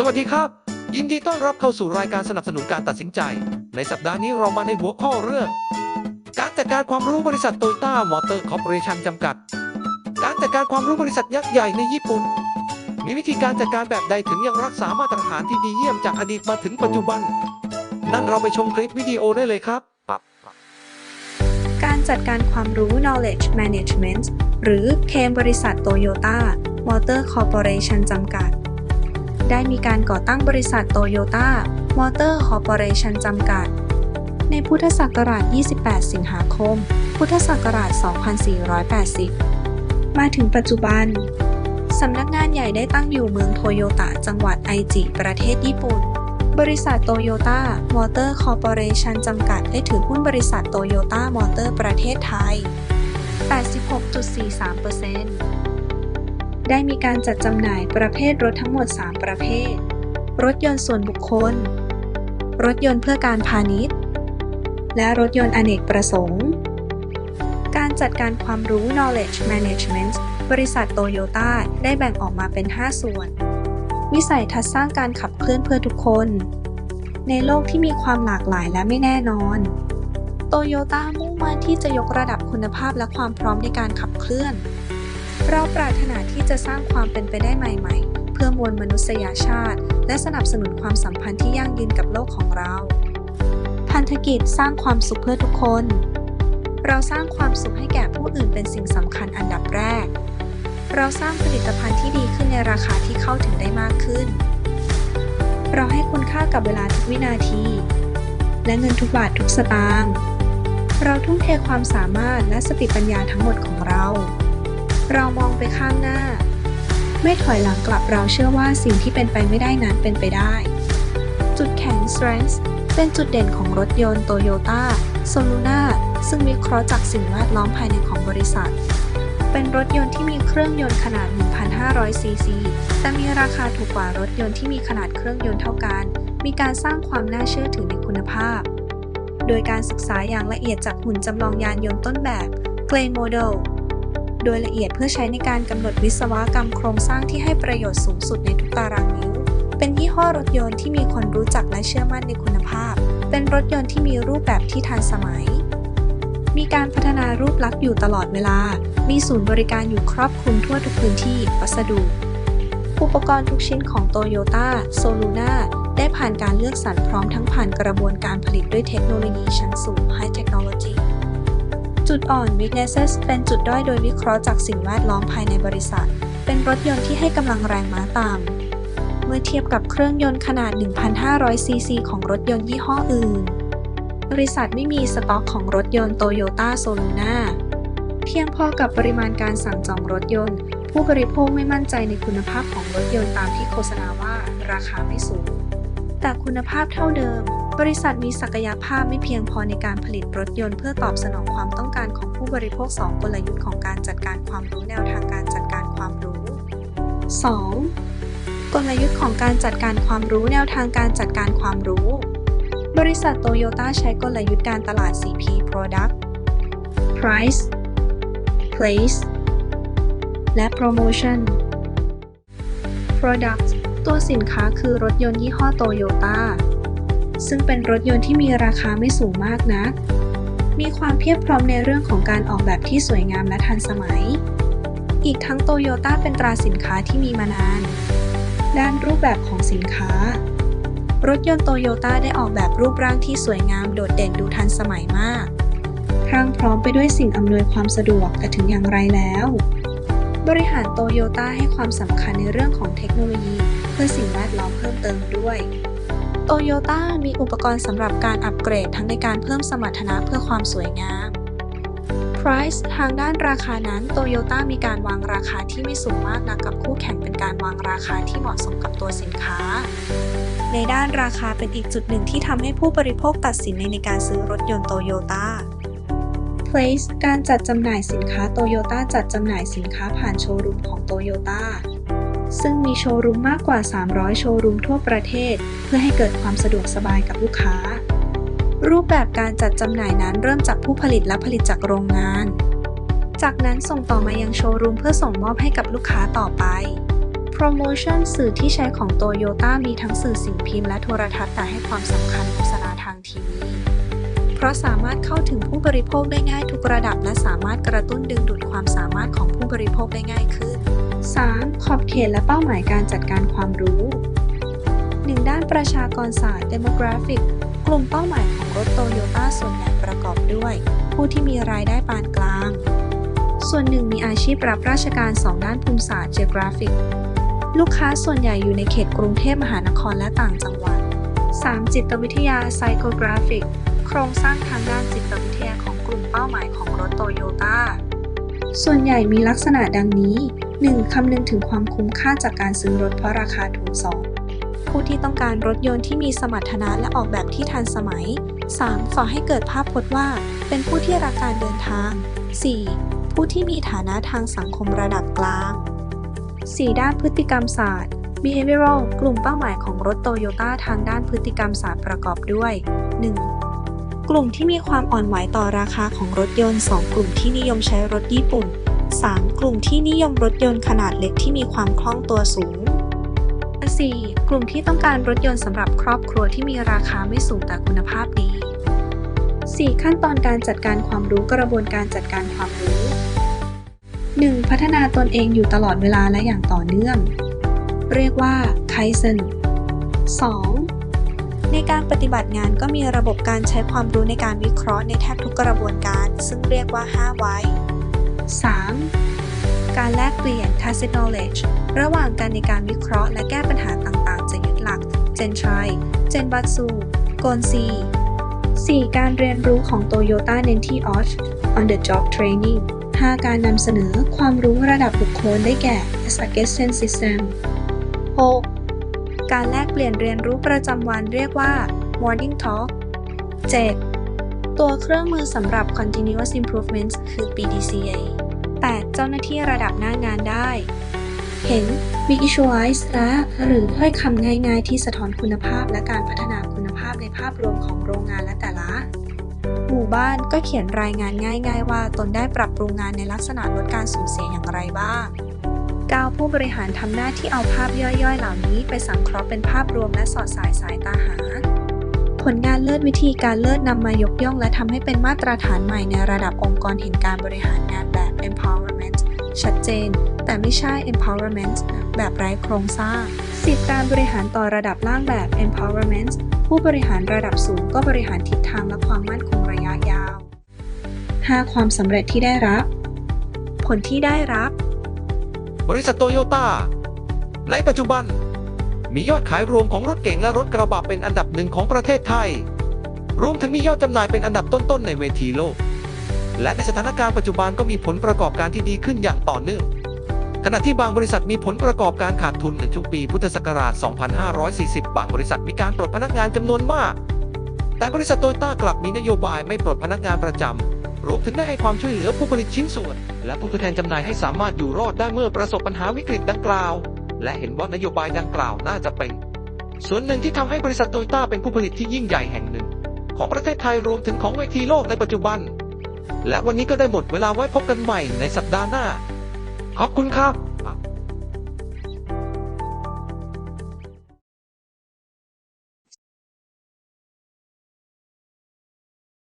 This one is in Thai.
สวัสดีครับ ยินดีต้อนรับเข้าสู่รายการสนับสนุนการตัดสินใจ ในสัปดาห์นี้เรามาในหัวข้อเรื่อง การจัดการความรู้บริษัทโตโยต้ามอเตอร์คอร์ปอเรชันจำกัด การจัดการความรู้บริษัทยักษ์ใหญ่ในญี่ปุ่น มีวิธีการจัดการแบบใดถึงยังรักษามาตรฐานที่ดีเยี่ยมจากอดีตมาถึงปัจจุบัน นั่นเราไปชมคลิปวิดีโอได้เลยครับปั๊บการจัดการความรู้ knowledge management หรือเคมบริษัทโตโยต้ามอเตอร์คอร์ปอเรชันจำกัด ได้มีการก่อตั้งบริษัทโตโยต้ามอเตอร์คอร์ปอเรชันจำกัด ในพุทธศักราช 28 สิงหาคม พุทธศักราช 2480 มาถึงปัจจุบัน สำนักงานใหญ่ได้ตั้งอยู่เมืองโตโยตะจังหวัดไอจิ ประเทศญี่ปุ่น บริษัทโตโยต้ามอเตอร์คอร์ปอเรชันจำกัดได้ถือหุ้นบริษัทโตโยต้ามอเตอร์ประเทศไทย 86.43% ได้มีการจัดจำหน่ายประเภทรถทั้งหมด 3 ประเภท รถยนต์ส่วนบุคคล รถยนต์เพื่อการพาณิชย์ และรถยนต์อเนกประสงค์ การจัดการความรู้ knowledge management บริษัทโตโยต้าได้แบ่งออกมาเป็น 5 ส่วน วิสัยทัศน์สร้างการขับเคลื่อนเพื่อทุกคน ในโลกที่มีความหลากหลายและไม่แน่นอนโตโยต้ามุ่งมั่นที่จะยกระดับคุณภาพและความพร้อมในการขับเคลื่อน เราปรารถนาที่จะสร้างความเป็นไปได้ใหม่ ๆ เพื่อมวลมนุษยชาติ และสนับสนุนความสัมพันธ์ที่ยั่งยืนกับโลกของเรา พันธกิจสร้างความสุขเพื่อทุกคน เราสร้างความสุขให้แก่ผู้อื่นเป็นสิ่งสำคัญอันดับแรก เราสร้างผลิตภัณฑ์ที่ดีขึ้นในราคาที่เข้าถึงได้มากขึ้น เราให้คุณค่ากับเวลาทุกวินาที และเงินทุกบาททุกสตางค์เราทุ่มเทความสามารถและสติปัญญาทั้งหมดของเรา เรามองไปข้างหน้า ไม่ถอยหลังกลับเราเชื่อว่าสิ่งที่เป็นไปไม่ได้นั้นเป็นไปได้ จุดแข็ง strength เป็นจุดเด่นของรถยนต์ Toyota s o l u n a ซึ่งวิเคราะห์จากสิ่งแวดล้อมภายในของบริษัท เป็นรถยนต์ที่มีเครื่องยนต์ขนาด 1,500 ซีซี แต่มีราคาถูกกว่ารถยนต์ที่มีขนาดเครื่องยนต์เท่ากัน มีการสร้างความน่าเชื่อถือในคุณภาพ โดยการศึกษาอย่างละเอียดจากหุ่นจำลองยานยนต์ต้นแบบ Clay Model โดยละเอียดเพื่อใช้ในการกำหนดวิศวกรรมโครงสร้างที่ให้ประโยชน์สูงสุดในทุกตารางนิ้ว เป็นยี่ห้อรถยนต์ที่มีคนรู้จักและเชื่อมั่นในคุณภาพ เป็นรถยนต์ที่มีรูปแบบที่ทันสมัย มีการพัฒนารูปลักษณ์อยู่ตลอดเวลา มีศูนย์บริการอยู่ครอบคลุมทั่วทุกพื้นที่วัสดุ อุปกรณ์ทุกชิ้นของ Toyota s o l u n a ได้ผ่านการเลือกสรรพร้อมทั้งผ่านกระบวนการผลิตด้วยเทคโนโลยีชั้นสูง High Technology จุดอ่อน weaknesses เป็นจุดด้อยโดยวิเคราะห์จากสิ่งแวดล้อมภายในบริษัท เป็นรถยนต์ที่ให้กำลังแรงม้าต่ำ เมื่อเทียบกับเครื่องยนต์ขนาด 1,500 ซีซีของรถยนต์ยี่ห้ออื่น บริษัทไม่มีสต็อกของรถยนต์ Toyota s o l u n a เพียงพอกับปริมาณการสั่งจองรถยนต์ ผู้บริโภคไม่มั่นใจในคุณภาพของรถยนต์ตามที่โฆษณาว่าราคาไม่สูง แต่คุณภาพเท่าเดิม บริษัทมีศักยภาพไม่เพียงพอในการผลิตรถยนต์เพื่อตอบสนองความต้องการของผู้บริโภค 2 กลยุทธ์ของการจัดการความรู้แนวทางการจัดการความรู้ 2. กลยุทธ์ของการจัดการความรู้แนวทางการจัดการความรู้ บริษัทโตโยต้าใช้กลยุทธ์การตลาด 4P Product Price Place และ Promotion Product ตัวสินค้าคือรถยนต์ยี่ห้อโตโยต้า ซึ่งเป็นรถยนต์ที่มีราคาไม่สูงมากนัก มีความเพียบพร้อมในเรื่องของการออกแบบที่สวยงามและทันสมัย อีกทั้งโตโยต้าเป็นตราสินค้าที่มีมานาน ด้านรูปแบบของสินค้า รถยนต์โตโยต้าได้ออกแบบรูปร่างที่สวยงามโดดเด่นดูทันสมัยมากพรั่งพร้อมไปด้วยสิ่งอำนวยความสะดวกแต่ถึงอย่างไรแล้ว บริหารโตโยต้าให้ความสำคัญในเรื่องของเทคโนโลยี เพื่อสิ่งแวดล้อมเพิ่มเติมด้วย โตโยต้ามีอุปกรณ์สำหรับการอัปเกรดทั้งในการเพิ่มสมรรถนะเพื่อความสวยงาม Price ทางด้านราคานั้นโตโยต้ามีการวางราคาที่ไม่สูงมากนักกับคู่แข่งเป็นการวางราคาที่เหมาะสมกับตัวสินค้า ในด้านราคาเป็นอีกจุดหนึ่งที่ทำให้ผู้บริโภคตัดสินในในการซื้อรถยนต์โตโยต้า Place การจัดจำหน่ายสินค้าโตโยต้าจัดจำหน่ายสินค้าผ่านโชว์รูมของโตโยต้า ซึ่งมีโชว์รูมมากกว่า 300 โชว์รูมทั่วประเทศ เพื่อให้เกิดความสะดวกสบายกับลูกค้า รูปแบบการจัดจำหน่ายนั้นเริ่มจากผู้ผลิตและผลิตจากโรงงาน จากนั้นส่งต่อมายังโชว์รูมเพื่อส่งมอบให้กับลูกค้าต่อไป Promotion สื่อที่ใช้ของโตโยต้ามีทั้งสื่อสิ่งพิมพ์และโทรทัศน์แต่ให้ความสำคัญโฆษณาทางทีวีเพราะสามารถเข้าถึงผู้บริโภคได้ง่ายทุกระดับ และสามารถกระตุ้นดึงดูดความสามารถของผู้บริโภคได้ง่ายขึ้น 3. ขอบเขตและเป้าหมายการจัดการความรู้ 1. ด้านประชากรศาสตร์ demographic กลุ่มเป้าหมายของรถโตโยต้าส่วนใหญ่ประกอบด้วย ผู้ที่มีรายได้ปานกลาง ส่วนหนึ่งมีอาชีพรับราชการ 2 ด้านภูมิศาสตร์ geographic ลูกค้าส่วนใหญ่อยู่ในเขตกรุงเทพมหานครและต่างจังหวัด 3. จิตวิทยา psychographic โครงสร้างทางด้านจิตวิทยาของกลุ่มเป้าหมายของรถโตโยต้าส่วนใหญ่มีลักษณะดังนี้ 1. คำนึงถึงความคุ้มค่าจากการซื้อรถเพราะราคาถูก 2. ผู้ที่ต้องการรถยนต์ที่มีสมรรถนะและออกแบบที่ทันสมัย 3. ฝ่อให้เกิดภาพพจน์ว่า เป็นผู้ที่รักการเดินทาง 4. ผู้ที่มีฐานะทางสังคมระดับกลาง 4. ด้านพฤติกรรมศาสตร์ behavioral กลุ่มเป้าหมายของรถโตโยต้าทางด้านพฤติกรรมศาสตร์ประกอบด้วย 1. กลุ่มที่มีความอ่อนไหวต่อราคาของรถยนต์ 2 กลุ่มที่นิยมใช้รถญี่ปุ่น 3. กลุ่มที่นิยมรถยนต์ขนาดเล็กที่มีความคล่องตัวสูง 4. กลุ่มที่ต้องการรถยนต์สำหรับครอบครัวที่มีราคาไม่สูงแต่คุณภาพดี 4. ขั้นตอนการจัดการความรู้กระบวนการจัดการความรู้ 1. พัฒนาตนเองอยู่ตลอดเวลาและอย่างต่อเนื่อง เรียกว่า Kaizen 2. ในการปฏิบัติงานก็มีระบบการใช้ความรู้ในการวิเคราะห์ในแทบทุกกระบวนการ ซึ่งเรียกว่า 5 ไว้ 3. การแลกเปลี่ยน tacit knowledge ระหว่างกันในการวิเคราะห์และแก้ปัญหาต่างๆจะยึดหลัก Gen Try Gen Batsu Gon C 4. การเรียนรู้ของ Toyota เน้นที่ OSH on the job training 5. การนำเสนอความรู้ระดับบุคคลได้แก่ Suggestion System 6. การแลกเปลี่ยนเรียนรู้ประจำวันเรียกว่า Morning Talk 7. ตัวเครื่องมือสำหรับ Continuous Improvements คือ PDCA 8. เจ้าหน้าที่ระดับหน้างานได้ เห็น Visualize และหรือถ้อยคำง่ายๆ ที่สะท้อนคุณภาพและการพัฒนาคุณภาพในภาพรวมของโรงงานและแต่ละ หมู่บ้านก็เขียนรายงานง่าย ๆ ว่าตนได้ปรับปรุงงานในลักษณะลดการสูญเสียอย่างไรบ้าง 9. ผู้บริหารทำหน้าที่เอาภาพย่อยๆ เหล่านี้ไปสังเคราะห์เป็นภาพรวมและสอดสายสายตาหา ผลงานเลิศวิธีการเลิศนำมายกย่องและทำให้เป็นมาตรฐานใหม่ในระดับองค์กรเห็นการบริหารงานแบบ empowerment ชัดเจน แต่ไม่ใช่ empowerment แบบไร้โครงสร้างสิบการบริหารต่อระดับล่างแบบ empowerment ผู้บริหารระดับสูงก็บริหารทิศทางและความมั่นคงระยะยาว 5. ความสำเร็จที่ได้รับ ผลที่ได้รับ บริษัทโตโยต้าในปัจจุบัน มียอดขายรวมของรถเก๋งและรถกระบะเป็นอันดับหนึ่งของประเทศไทย รวมทั้งมียอดจำหน่ายเป็นอันดับต้นๆในเวทีโลก และในสถานการณ์ปัจจุบันก็มีผลประกอบการที่ดีขึ้นอย่างต่อเนื่อง ขณะที่บางบริษัทมีผลประกอบการขาดทุนในช่วงปีพุทธศักราช 2540 บางบริษัทมีการปลดพนักงานจำนวนมาก แต่บริษัทโตโยต้ากลับมีนโยบายไม่ปลดพนักงานประจำรวมถึงได้ให้ความช่วยเหลือผู้ผลิตชิ้นส่วน และผู้แทนจำหน่ายให้สามารถอยู่รอดได้เมื่อประสบปัญหาวิกฤตดังกล่าว และเห็นว่านโยบายดังกล่าวน่าจะเป็น ส่วนหนึ่งที่ทำให้บริษัทโตโยต้าเป็นผู้ผลิตที่ยิ่งใหญ่แห่งหนึ่ง ของประเทศไทยรวมถึงของเวทีโลกในปัจจุบัน และวันนี้ก็ได้หมดเวลาไว้พบกันใหม่ในสัปดาห์หน้า ขอบคุณครับ